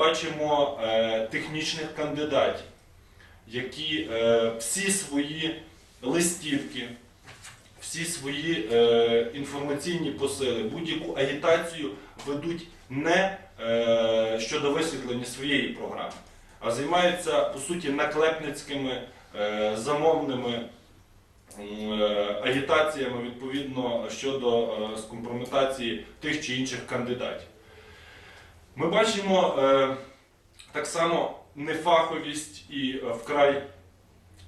бачимо е, технічних кандидатів, які е, всі свої листівки, всі свої е, інформаційні посили, будь-яку агітацію ведуть не щодо висвітлення своєї програми, а займаються по суті наклепницькими замовними агітаціями відповідно щодо скомпрометації тих чи інших кандидатів. Ми бачимо е, так само нефаховість і е, вкрай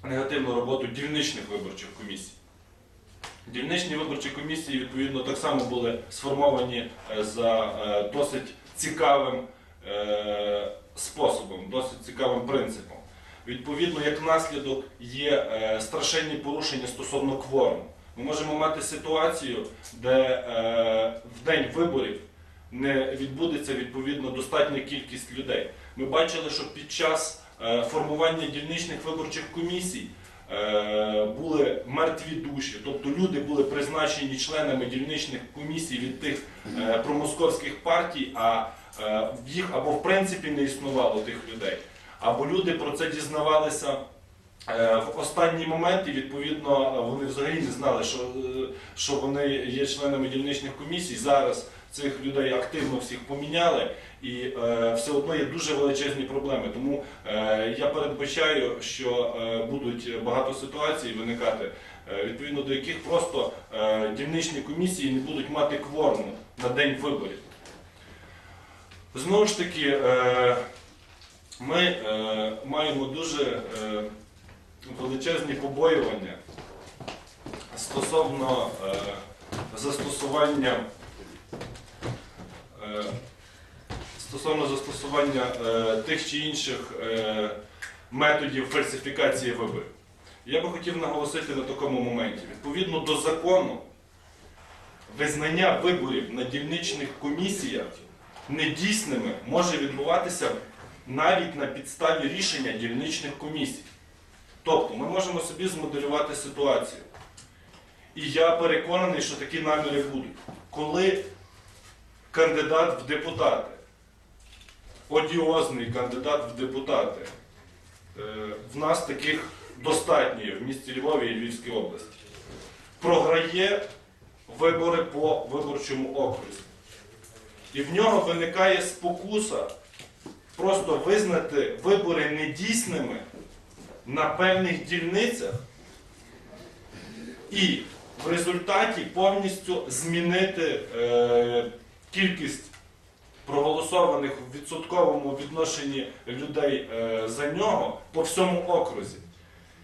негативну роботу дільничних виборчих комісій. Дільничні виборчі комісії, відповідно, так само були сформовані е, за е, досить цікавим способом, досить цікавим принципом. Відповідно, як наслідок є страшенні порушення стосовно кворуму. Ми можемо мати ситуацію, де в день виборів не відбудеться відповідно достатня кількість людей. Ми бачили, що під час е, формування дільничних виборчих комісій е, були мертві душі, тобто люди були призначені членами дільничних комісій від тих е, промосковських партій, а їх або в принципі не існувало тих людей, або люди про це дізнавалися. Е, В останній момент і відповідно вони взагалі не знали, що, е, що вони є членами дільничних комісій. Зараз цих людей активно всіх поміняли, і е, все одно є дуже величезні проблеми. Тому е, я передбачаю, що е, будуть багато ситуацій виникати, е, відповідно до яких просто е, дільничні комісії не будуть мати кворуму на день виборів. Знову ж таки, е, ми е, маємо дуже е, величезні побоювання стосовно е, застосування е, стосовно застосування е, тих чи інших е, методів фальсифікації виборів. Я би хотів наголосити на такому моменті. Відповідно до закону, визнання виборів на дільничних комісіях недійсними може відбуватися навіть на підставі рішення дільничних комісій. Тобто ми можемо собі змоделювати ситуацію. І я переконаний, що такі наміри будуть. Коли кандидат в депутати, одіозний кандидат в депутати, е, в нас таких достатньо в місті Львові і Львівській області, програє вибори по виборчому окрузі. І в нього виникає спокуса просто визнати вибори недійсними на певних дільницях і в результаті повністю змінити е, кількість проголосованих в відсотковому відношенні людей е, за нього по всьому окрузі.